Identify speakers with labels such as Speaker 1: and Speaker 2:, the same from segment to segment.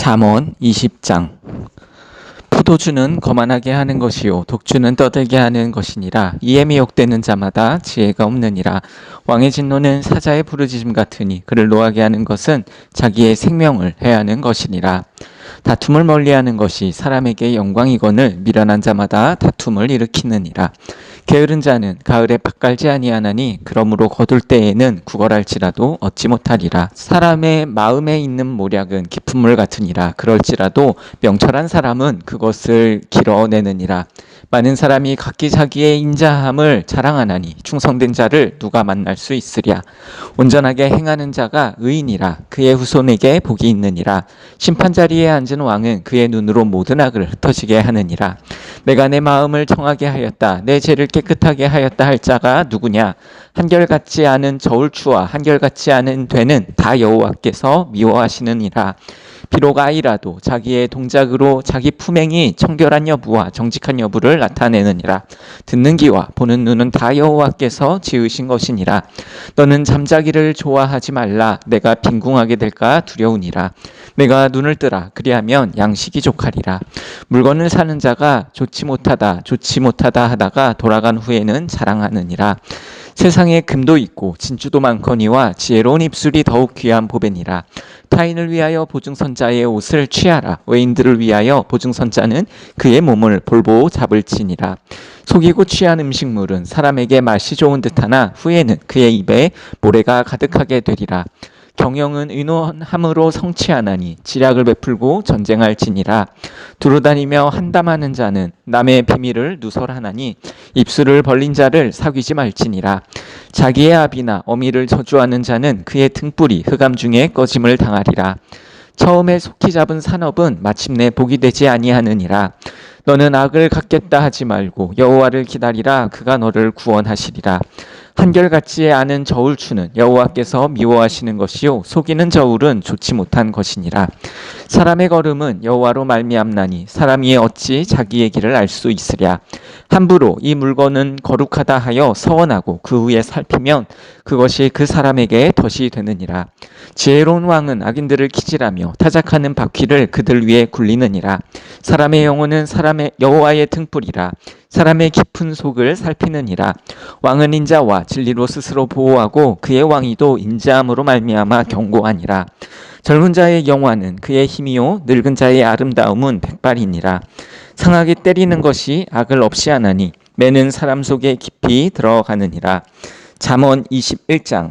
Speaker 1: 잠언 20장 포도주는 거만하게 하는 것이요 독주는 떠들게 하는 것이니라 이에 미혹되는 자마다 지혜가 없느니라 왕의 진노는 사자의 부르짖음 같으니 그를 노하게 하는 것은 자기의 생명을 해하는 것이니라 다툼을 멀리하는 것이 사람에게 영광이거늘 미련한 자마다 다툼을 일으키느니라 게으른 자는 가을에 밭갈지 아니하나니 그러므로 거둘 때에는 구걸할지라도 얻지 못하리라. 사람의 마음에 있는 모략은 깊은 물 같으니라. 그럴지라도 명철한 사람은 그것을 길어내느니라. 많은 사람이 각기 자기의 인자함을 자랑하나니 충성된 자를 누가 만날 수 있으랴 온전하게 행하는 자가 의인이라 그의 후손에게 복이 있느니라 심판 자리에 앉은 왕은 그의 눈으로 모든 악을 흩어지게 하느니라 내가 내 마음을 청하게 하였다 내 죄를 깨끗하게 하였다 할 자가 누구냐 한결같지 않은 저울추와 한결같지 않은 되는 다 여호와께서 미워하시느니라 비록 아이라도 자기의 동작으로 자기 품행이 청결한 여부와 정직한 여부를 나타내느니라. 듣는 귀와 보는 눈은 다 여호와께서 지으신 것이니라. 너는 잠자기를 좋아하지 말라. 내가 빈궁하게 될까 두려우니라. 내가 눈을 뜨라. 그리하면 양식이 족하리라. 물건을 사는 자가 좋지 못하다, 좋지 못하다 하다가 돌아간 후에는 자랑하느니라. 세상에 금도 있고 진주도 많거니와 지혜로운 입술이 더욱 귀한 보배니라. 타인을 위하여 보증선자의 옷을 취하라. 외인들을 위하여 보증선자는 그의 몸을 볼보 잡을지니라. 속이고 취한 음식물은 사람에게 맛이 좋은 듯하나 후에는 그의 입에 모래가 가득하게 되리라. 경영은 의논함으로 성취하나니 지략을 베풀고 전쟁할지니라 두루다니며 한담하는 자는 남의 비밀을 누설하나니 입술을 벌린 자를 사귀지 말지니라 자기의 합이나 어미를 저주하는 자는 그의 등불이 흑암 중에 꺼짐을 당하리라 처음에 속히 잡은 산업은 마침내 복이 되지 아니하느니라 너는 악을 갖겠다 하지 말고 여호와를 기다리라 그가 너를 구원하시리라 한결같이 아는 저울추는 여호와께서 미워하시는 것이요 속이는 저울은 좋지 못한 것이니라 사람의 걸음은 여호와로 말미암나니 사람이 어찌 자기의 길을 알 수 있으랴 함부로 이 물건은 거룩하다 하여 서원하고 그 후에 살피면 그것이 그 사람에게 덫이 되느니라 지혜로운 왕은 악인들을 키질하며 타작하는 바퀴를 그들 위에 굴리느니라. 사람의 영혼은 사람의 여호와의 등불이라. 사람의 깊은 속을 살피느니라. 왕은 인자와 진리로 스스로 보호하고 그의 왕이도 인자함으로 말미암아 경고하니라. 젊은 자의 영화는 그의 힘이요 늙은 자의 아름다움은 백발이니라. 상하게 때리는 것이 악을 없이 하나니 매는 사람 속에 깊이 들어가느니라. 잠언 21장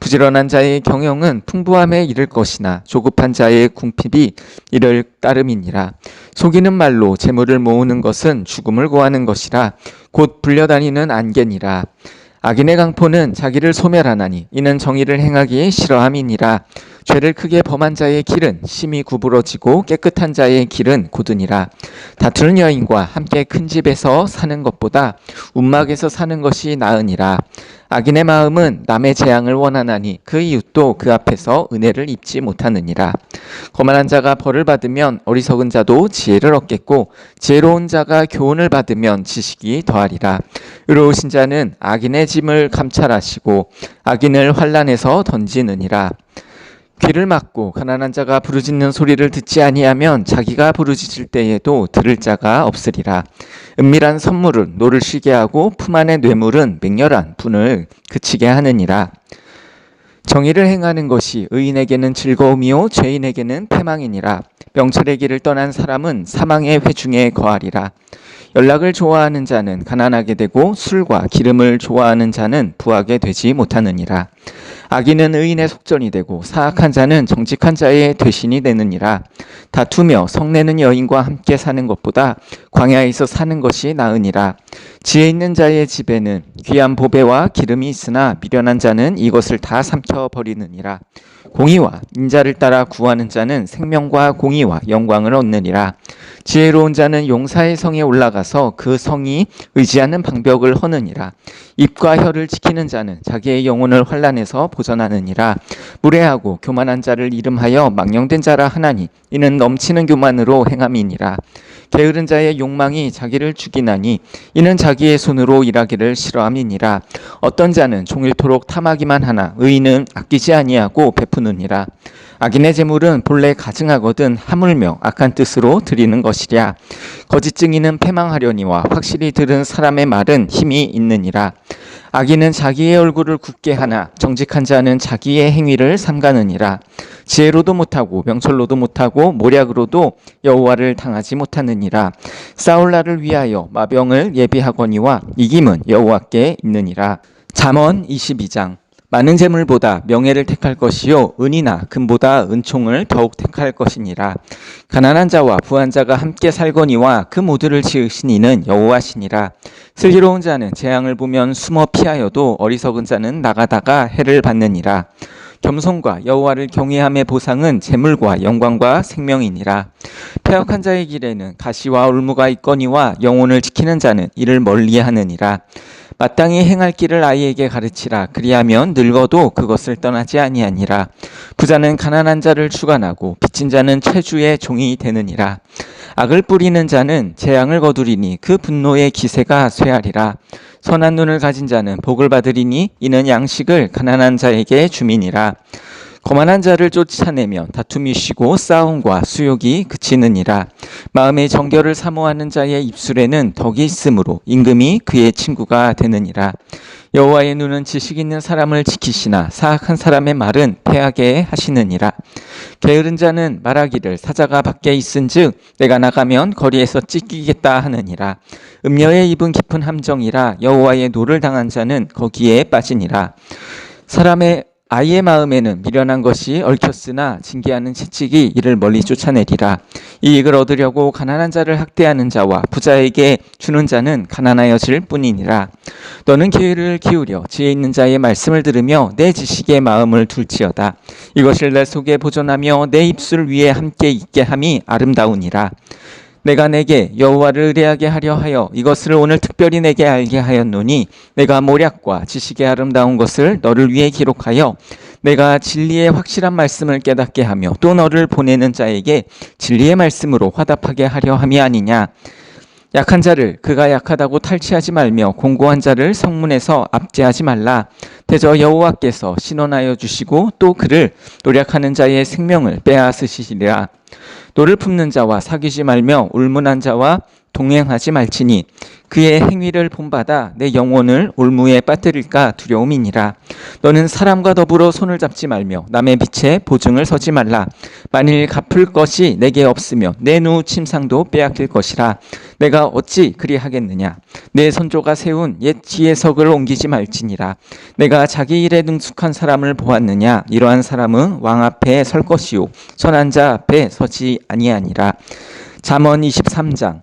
Speaker 1: 부지런한 자의 경영은 풍부함에 이를 것이나 조급한 자의 궁핍이 이를 따름이니라. 속이는 말로 재물을 모으는 것은 죽음을 구하는 것이라 곧 불려다니는 안개니라. 악인의 강포는 자기를 소멸하나니 이는 정의를 행하기 에 싫어함이니라. 죄를 크게 범한 자의 길은 심히 구부러지고 깨끗한 자의 길은 고든이라 다투는 여인과 함께 큰 집에서 사는 것보다 움막에서 사는 것이 나으니라. 악인의 마음은 남의 재앙을 원하나니 그 이웃도 그 앞에서 은혜를 입지 못하느니라. 거만한 자가 벌을 받으면 어리석은 자도 지혜를 얻겠고 지혜로운 자가 교훈을 받으면 지식이 더하리라. 의로우신 자는 악인의 짐을 감찰하시고 악인을 환란에서 던지느니라. 귀를 막고 가난한 자가 부르짖는 소리를 듣지 아니하면 자기가 부르짖을 때에도 들을 자가 없으리라. 은밀한 선물은 노를 쉬게 하고 품 안의 뇌물은 맹렬한 분을 그치게 하느니라. 정의를 행하는 것이 의인에게는 즐거움이요 죄인에게는 패망이니라. 명철의 길을 떠난 사람은 사망의 회중에 거하리라. 연락을 좋아하는 자는 가난하게 되고 술과 기름을 좋아하는 자는 부하게 되지 못하느니라. 악인은 의인의 속전이 되고 사악한 자는 정직한 자의 대신이 되느니라. 다투며 성내는 여인과 함께 사는 것보다 광야에서 사는 것이 나으니라. 지혜 있는 자의 집에는 귀한 보배와 기름이 있으나 미련한 자는 이것을 다 삼켜 버리느니라. 공의와 인자를 따라 구하는 자는 생명과 공의와 영광을 얻느니라. 지혜로운 자는 용사의 성에 올라가서 그 성이 의지하는 방벽을 허느니라. 입과 혀를 지키는 자는 자기의 영혼을 환란해서 보전하느니라. 무례하고 교만한 자를 이름하여 망령된 자라 하나니 이는 넘치는 교만으로 행함이니라. 게으른 자의 욕망이 자기를 죽이나니 이는 자기의 손으로 일하기를 싫어함이니라. 어떤 자는 종일토록 탐하기만 하나 의인은 아끼지 아니하고 베푸느니라. 악인의 재물은 본래 가증하거든 하물며 악한 뜻으로 드리는 것이랴. 거짓 증인은 패망하려니와 확실히 들은 사람의 말은 힘이 있느니라. 악인은 자기의 얼굴을 굳게 하나 정직한 자는 자기의 행위를 삼가느니라. 지혜로도 못하고 명철로도 못하고 모략으로도 여호와를 당하지 못하느니라. 싸울 날을 위하여 마병을 예비하거니와 이김은 여호와께 있느니라. 잠언 22장 많은 재물보다 명예를 택할 것이요 은이나 금보다 은총을 더욱 택할 것이니라 가난한 자와 부한 자가 함께 살거니와 그 모두를 지으신 이는 여호와시니라 슬기로운 자는 재앙을 보면 숨어 피하여도 어리석은 자는 나가다가 해를 받느니라 겸손과 여호와를 경외함의 보상은 재물과 영광과 생명이니라. 폐역한 자의 길에는 가시와 울무가 있거니와 영혼을 지키는 자는 이를 멀리하느니라. 마땅히 행할 길을 아이에게 가르치라. 그리하면 늙어도 그것을 떠나지 아니하니라. 부자는 가난한 자를 주관하고 빚진 자는 최주의 종이 되느니라. 악을 뿌리는 자는 재앙을 거두리니 그 분노의 기세가 쇠하리라. 선한 눈을 가진 자는 복을 받으리니 이는 양식을 가난한 자에게 주민이라. 거만한 자를 쫓아내면 다툼이 쉬고 싸움과 수욕이 그치느니라. 마음의 정결을 사모하는 자의 입술에는 덕이 있으므로 임금이 그의 친구가 되느니라. 여호와의 눈은 지식 있는 사람을 지키시나 사악한 사람의 말은 폐하게 하시느니라. 게으른 자는 말하기를 사자가 밖에 있은즉 내가 나가면 거리에서 찢기겠다 하느니라. 음녀의 입은 깊은 함정이라 여호와의 노를 당한 자는 거기에 빠지니라. 사람의 아이의 마음에는 미련한 것이 얽혔으나 징계하는 채찍이 이를 멀리 쫓아내리라. 이익을 얻으려고 가난한 자를 학대하는 자와 부자에게 주는 자는 가난하여질 뿐이니라. 너는 기회를 기울여 지혜 있는 자의 말씀을 들으며 내 지식의 마음을 둘지어다. 이것을 내 속에 보존하며 내 입술 위에 함께 있게 함이 아름다우니라. 내가 내게 여호와를 의뢰하게 하려 하여 이것을 오늘 특별히 내게 알게 하였노니 내가 모략과 지식의 아름다운 것을 너를 위해 기록하여 내가 진리의 확실한 말씀을 깨닫게 하며 또 너를 보내는 자에게 진리의 말씀으로 화답하게 하려 함이 아니냐 약한 자를 그가 약하다고 탈취하지 말며 공고한 자를 성문에서 압제하지 말라. 대저 여호와께서 신원하여 주시고 또 그를 노력하는 자의 생명을 빼앗으시리라. 노를 품는 자와 사귀지 말며 울문한 자와 동행하지 말지니 그의 행위를 본받아 내 영혼을 올무에 빠뜨릴까 두려움이니라. 너는 사람과 더불어 손을 잡지 말며 남의 빛에 보증을 서지 말라. 만일 갚을 것이 내게 없으며 내 누 침상도 빼앗길 것이라. 내가 어찌 그리하겠느냐. 내 선조가 세운 옛 지혜석을 옮기지 말지니라. 내가 자기 일에 능숙한 사람을 보았느냐. 이러한 사람은 왕 앞에 설 것이요 선한 자 앞에 서지 아니하니라. 잠언 23장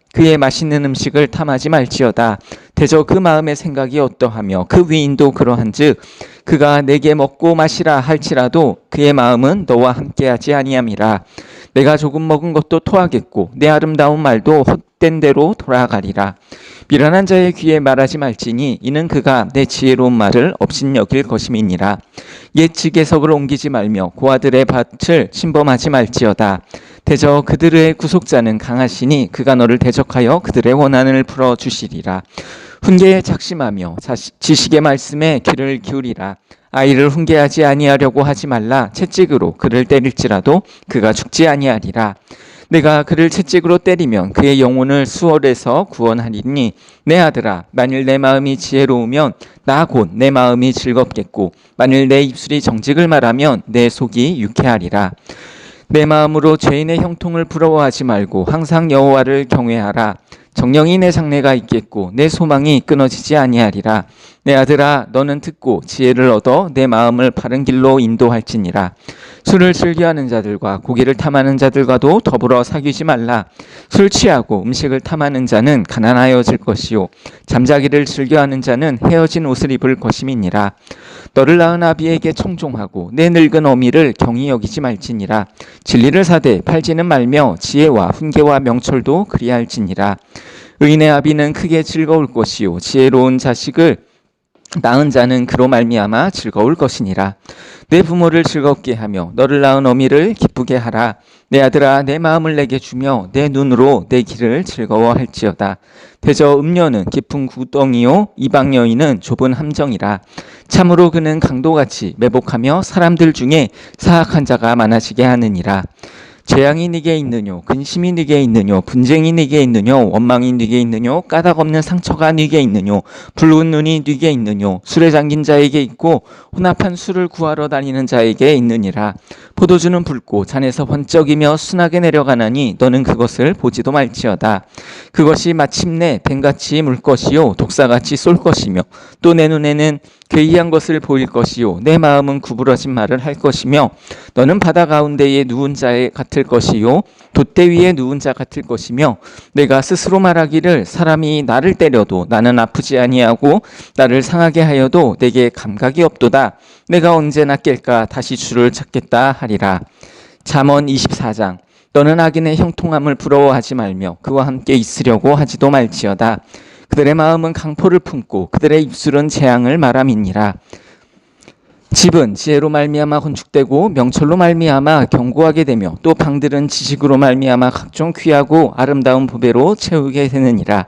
Speaker 1: 그의 맛있는 음식을 탐하지 말지어다. 대저 그 마음의 생각이 어떠하며 그 위인도 그러한즉 그가 내게 먹고 마시라 할지라도 그의 마음은 너와 함께하지 아니함이라. 내가 조금 먹은 것도 토하겠고 내 아름다운 말도 헛된 대로 돌아가리라. 미련한 자의 귀에 말하지 말지니 이는 그가 내 지혜로운 말을 업신여길 것임이니라. 예측계석을 옮기지 말며 고아들의 밭을 침범하지 말지어다. 대저 그들의 구속자는 강하시니 그가 너를 대적하여 그들의 원한을 풀어 주시리라. 훈계에 작심하며 지식의 말씀에 귀를 기울이라. 아이를 훈계하지 아니하려고 하지 말라. 채찍으로 그를 때릴지라도 그가 죽지 아니하리라. 내가 그를 채찍으로 때리면 그의 영혼을 수월해서 구원하리니 내 아들아 만일 내 마음이 지혜로우면 나 곧 내 마음이 즐겁겠고 만일 내 입술이 정직을 말하면 내 속이 유쾌하리라 내 마음으로 죄인의 형통을 부러워하지 말고 항상 여호와를 경외하라 정령이 내 장래가 있겠고 내 소망이 끊어지지 아니하리라 내 아들아 너는 듣고 지혜를 얻어 내 마음을 바른 길로 인도할지니라 술을 즐겨하는 자들과 고기를 탐하는 자들과도 더불어 사귀지 말라 술 취하고 음식을 탐하는 자는 가난하여질 것이요 잠자기를 즐겨하는 자는 헤어진 옷을 입을 것임이니라 너를 낳은 아비에게 청종하고 내 늙은 어미를 경히 여기지 말지니라 진리를 사되 팔지는 말며 지혜와 훈계와 명철도 그리할지니라 의인의 아비는 크게 즐거울 것이요 지혜로운 자식을 낳은 자는 그로 말미암아 즐거울 것이니라. 내 부모를 즐겁게 하며 너를 낳은 어미를 기쁘게 하라. 내 아들아 내 마음을 내게 주며 내 눈으로 내 길을 즐거워할지어다. 대저 음녀는 깊은 구덩이요 이방 여인은 좁은 함정이라. 참으로 그는 강도같이 매복하며 사람들 중에 사악한 자가 많아지게 하느니라. 재앙이 네게 있느뇨 근심이 네게 있느뇨 분쟁이 네게 있느뇨 원망이 네게 있느뇨 까닭 없는 상처가 네게 있느뇨 붉은 눈이 네게 있느뇨 술에 잠긴 자에게 있고 혼합한 술을 구하러 다니는 자에게 있느니라 포도주는 붉고 잔에서 번쩍이며 순하게 내려가나니 너는 그것을 보지도 말지어다. 그것이 마침내 뱀같이 물 것이요 독사같이 쏠 것이며 또 내 눈에는 괴이한 것을 보일 것이요 내 마음은 구부러진 말을 할 것이며 너는 바다 가운데에 누운 자에 같을 것이요 돛대 위에 누운 자 같을 것이며 내가 스스로 말하기를 사람이 나를 때려도 나는 아프지 아니하고 나를 상하게 하여도 내게 감각이 없도다. 내가 언제나 깰까 다시 주를 찾겠다 하리라. 잠언 24장 너는 악인의 형통함을 부러워하지 말며 그와 함께 있으려고 하지도 말지어다. 그들의 마음은 강포를 품고 그들의 입술은 재앙을 말함이니라. 집은 지혜로 말미암아 건축되고 명철로 말미암아 견고하게 되며 또 방들은 지식으로 말미암아 각종 귀하고 아름다운 보배로 채우게 되느니라.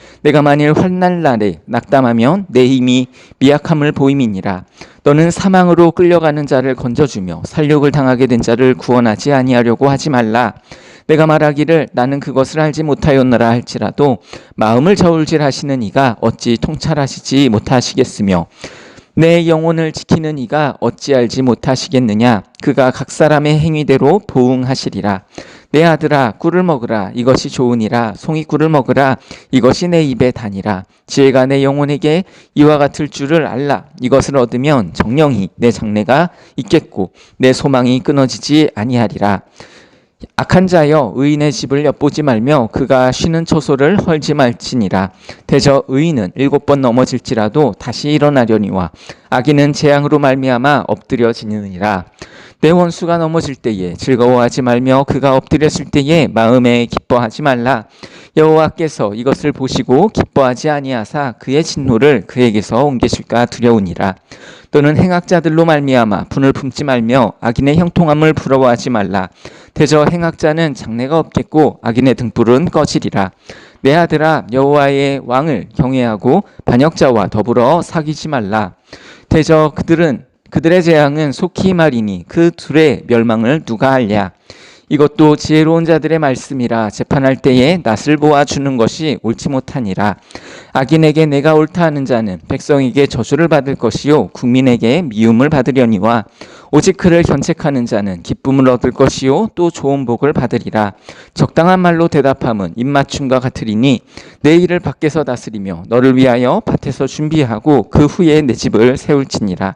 Speaker 1: 내가 만일 환난 날에 낙담하면 내 힘이 미약함을 보임이니라. 너는 사망으로 끌려가는 자를 건져주며 살육을 당하게 된 자를 구원하지 아니하려고 하지 말라. 내가 말하기를 나는 그것을 알지 못하였느라 할지라도 마음을 저울질하시는 이가 어찌 통찰하시지 못하시겠으며 내 영혼을 지키는 이가 어찌 알지 못하시겠느냐 그가 각 사람의 행위대로 보응하시리라 내 아들아 꿀을 먹으라 이것이 좋으니라 송이 꿀을 먹으라 이것이 내 입에 다니라 지혜가 내 영혼에게 이와 같을 줄을 알라 이것을 얻으면 정령이 내 장래가 있겠고 내 소망이 끊어지지 아니하리라 악한 자여 의인의 집을 엿보지 말며 그가 쉬는 초소를 헐지 말지니라 대저 의인은 일곱 번 넘어질지라도 다시 일어나려니와 악인은 재앙으로 말미암아 엎드려지느니라 내 원수가 넘어질 때에 즐거워하지 말며 그가 엎드렸을 때에 마음에 기뻐하지 말라. 여호와께서 이것을 보시고 기뻐하지 아니하사 그의 진노를 그에게서 옮기실까 두려우니라. 또는 행악자들로 말미암아 분을 품지 말며 악인의 형통함을 부러워하지 말라. 대저 행악자는 장래가 없겠고 악인의 등불은 꺼지리라. 내 아들아 여호와의 왕을 경외하고 반역자와 더불어 사귀지 말라. 대저 그들은 그들의 재앙은 속히 말이니 그 둘의 멸망을 누가 알랴. 이것도 지혜로운 자들의 말씀이라 재판할 때에 낯을 보아 주는 것이 옳지 못하니라. 악인에게 내가 옳다 하는 자는 백성에게 저주를 받을 것이요 국민에게 미움을 받으려니와 오직 그를 견책하는 자는 기쁨을 얻을 것이요 또 좋은 복을 받으리라. 적당한 말로 대답함은 입맞춤과 같으리니 내 일을 밖에서 다스리며 너를 위하여 밭에서 준비하고 그 후에 내 집을 세울지니라.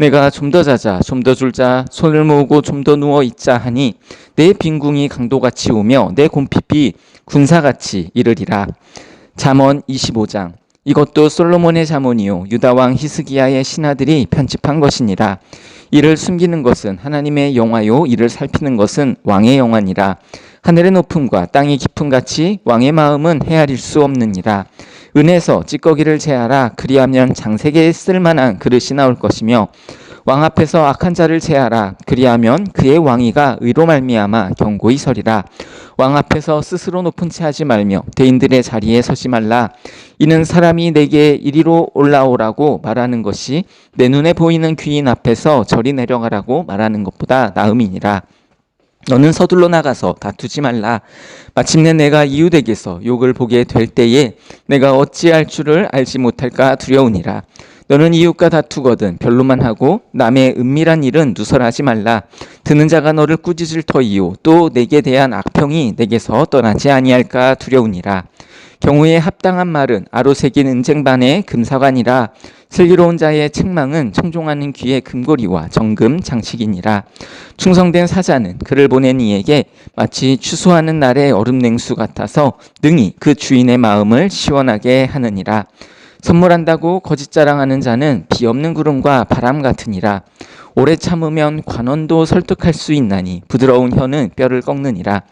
Speaker 1: 내가 좀 더 자자 좀 더 줄자 손을 모으고 좀 더 누워 있자 하니 내 빈궁이 강도같이 오며 내 곰핍이 군사같이 이르리라 잠언 25장 이것도 솔로몬의 자문이요 유다왕 히스기야의 신하들이 편집한 것이니라. 이를 숨기는 것은 하나님의 영화요 이를 살피는 것은 왕의 영화니라. 하늘의 높음과 땅의 깊음 같이 왕의 마음은 헤아릴 수 없느니라. 은혜서 찌꺼기를 제하라 그리하면 장세계에 쓸만한 그릇이 나올 것이며 왕 앞에서 악한 자를 제하라 그리하면 그의 왕위가 의로 말미암아 경고히 서리라 왕 앞에서 스스로 높은 채 하지 말며 대인들의 자리에 서지 말라 이는 사람이 내게 이리로 올라오라고 말하는 것이 내 눈에 보이는 귀인 앞에서 저리 내려가라고 말하는 것보다 나음이니라 너는 서둘러 나가서 다투지 말라. 마침내 내가 이웃에게서 욕을 보게 될 때에 내가 어찌할 줄을 알지 못할까 두려우니라. 너는 이웃과 다투거든 별로만 하고 남의 은밀한 일은 누설하지 말라. 듣는 자가 너를 꾸짖을 터이요 또 내게 대한 악평이 내게서 떠나지 아니할까 두려우니라. 경우에 합당한 말은 아로새긴 은쟁반의 금사관이라 슬기로운 자의 책망은 청종하는 귀의 금고리와 정금 장식이니라 충성된 사자는 그를 보낸 이에게 마치 추수하는 날의 얼음 냉수 같아서 능히 그 주인의 마음을 시원하게 하느니라 선물한다고 거짓 자랑하는 자는 비 없는 구름과 바람 같으니라 오래 참으면 관원도 설득할 수 있나니 부드러운 혀는 뼈를 꺾느니라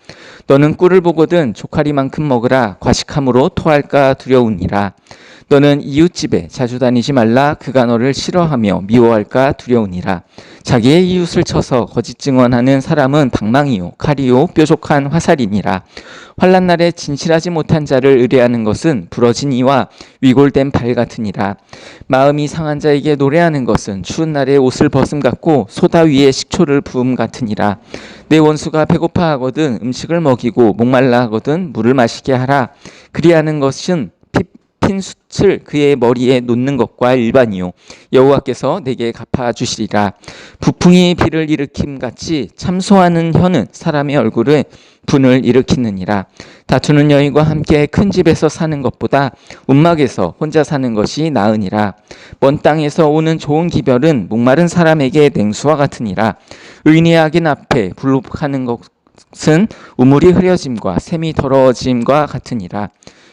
Speaker 1: 너는 꿀을 보거든 조카리만큼 먹으라 과식함으로 토할까 두려우니라. 너는 이웃집에 자주 다니지 말라 그가 너를 싫어하며 미워할까 두려우니라. 자기의 이웃을 쳐서 거짓 증언하는 사람은 방망이요 칼이요 뾰족한 화살이니라 환란 날에 진실하지 못한 자를 의뢰하는 것은 부러진 이와 위골된 발 같으니라 마음이 상한 자에게 노래하는 것은 추운 날에 옷을 벗음 같고 소다 위에 식초를 부음 같으니라 내 원수가 배고파하거든 음식을 먹이고 목말라 하거든 물을 마시게 하라 그리하는 것은 핍흰 숯을 그의 머리에 놓는 것과 일반이요 여호와께서 내게 갚아 주시리라 부풍이 비를 일으킴 같이 참소하는 혀는 사람의 얼굴에 분을 일으키느니라 다투는 여인과 함께 큰 집에서 사는 것보다 움막에서 혼자 사는 것이 나으니라 먼 땅에서 오는 좋은 기별은 목마른 사람에게 냉수와 같으니라 의인의 악인 앞에 불룩하는 것은 우물이 흐려짐과 샘이 더러워짐과 같으니라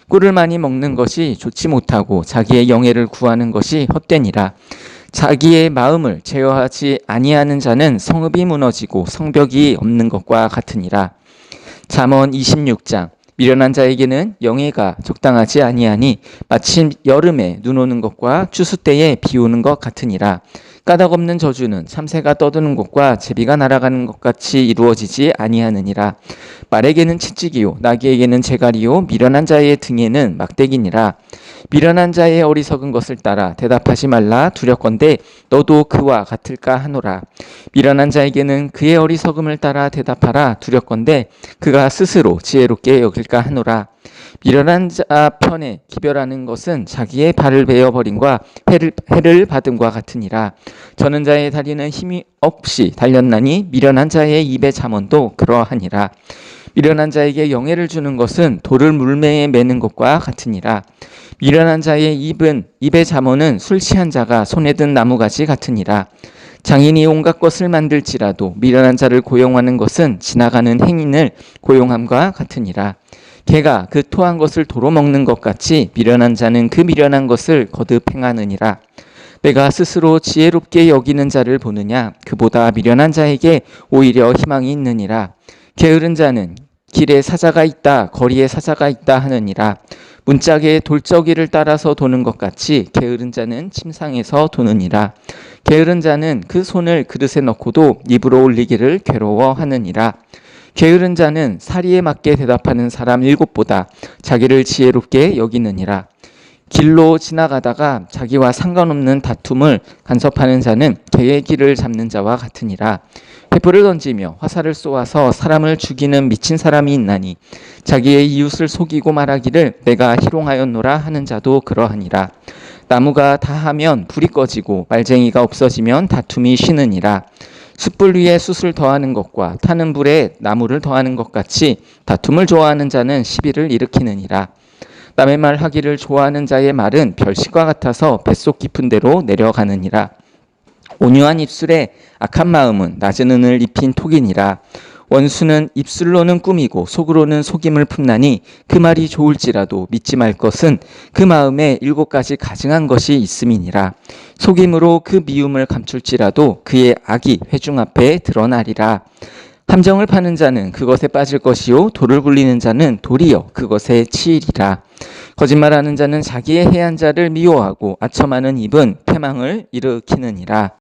Speaker 1: 꿀을 많이 먹는 것이 좋지 못하고 자기의 영예를 구하는 것이 헛되니라. 자기의 마음을 제어하지 아니하는 자는 성읍이 무너지고 성벽이 없는 것과 같으니라. 잠언 26장 미련한 자에게는 영예가 적당하지 아니하니 마침 여름에 눈 오는 것과 추수 때에 비 오는 것 같으니라. 까닭 없는 저주는 참새가 떠드는 것과 제비가 날아가는 것 같이 이루어지지 아니하느니라. 말에게는 채찍이요 나귀에게는 재갈이요 미련한 자의 등에는 막대기니라 미련한 자의 어리석은 것을 따라 대답하지 말라 두렵건대 너도 그와 같을까 하노라 미련한 자에게는 그의 어리석음을 따라 대답하라 두렵건대 그가 스스로 지혜롭게 여길까 하노라 미련한 자 편에 기별하는 것은 자기의 발을 베어 버림과 해를, 해를 받음과 같으니라 저는 자의 다리는 힘이 없이 달렸나니 미련한 자의 입의 잠언도 그러하니라 미련한 자에게 영예를 주는 것은 돌을 물매에 매는 것과 같으니라. 미련한 자의 입은 입의 자모는 술 취한 자가 손에 든나무가지 같으니라. 장인이 온갖 것을 만들지라도 미련한 자를 고용하는 것은 지나가는 행인을 고용함과 같으니라. 개가 그 토한 것을 도로 먹는 것 같이 미련한 자는 그 미련한 것을 거듭 행하느니라. 내가 스스로 지혜롭게 여기는 자를 보느냐 그보다 미련한 자에게 오히려 희망이 있느니라. 게으른 자는 길에 사자가 있다, 거리에 사자가 있다 하느니라. 문짝에 돌적이를 따라서 도는 것 같이 게으른 자는 침상에서 도느니라. 게으른 자는 그 손을 그릇에 넣고도 입으로 올리기를 괴로워하느니라. 게으른 자는 사리에 맞게 대답하는 사람 일곱보다 자기를 지혜롭게 여기느니라. 길로 지나가다가 자기와 상관없는 다툼을 간섭하는 자는 개의 길을 잡는 자와 같으니라. 앞에 불을 던지며 화살을 쏘아서 사람을 죽이는 미친 사람이 있나니 자기의 이웃을 속이고 말하기를 내가 희롱하였노라 하는 자도 그러하니라. 나무가 다하면 불이 꺼지고 말쟁이가 없어지면 다툼이 쉬느니라. 숯불 위에 숯을 더하는 것과 타는 불에 나무를 더하는 것 같이 다툼을 좋아하는 자는 시비를 일으키느니라. 남의 말 하기를 좋아하는 자의 말은 별식과 같아서 뱃속 깊은 데로 내려가느니라. 온유한 입술에 악한 마음은 낮은 은을 입힌 톡이니라. 원수는 입술로는 꾸미고 속으로는 속임을 품나니 그 말이 좋을지라도 믿지 말 것은 그 마음에 일곱 가지 가증한 것이 있음이니라. 속임으로 그 미움을 감출지라도 그의 악이 회중 앞에 드러나리라. 함정을 파는 자는 그것에 빠질 것이요 돌을 굴리는 자는 돌이요 그것에 치이리라. 거짓말하는 자는 자기의 해한 자를 미워하고 아첨하는 입은 패망을 일으키느니라.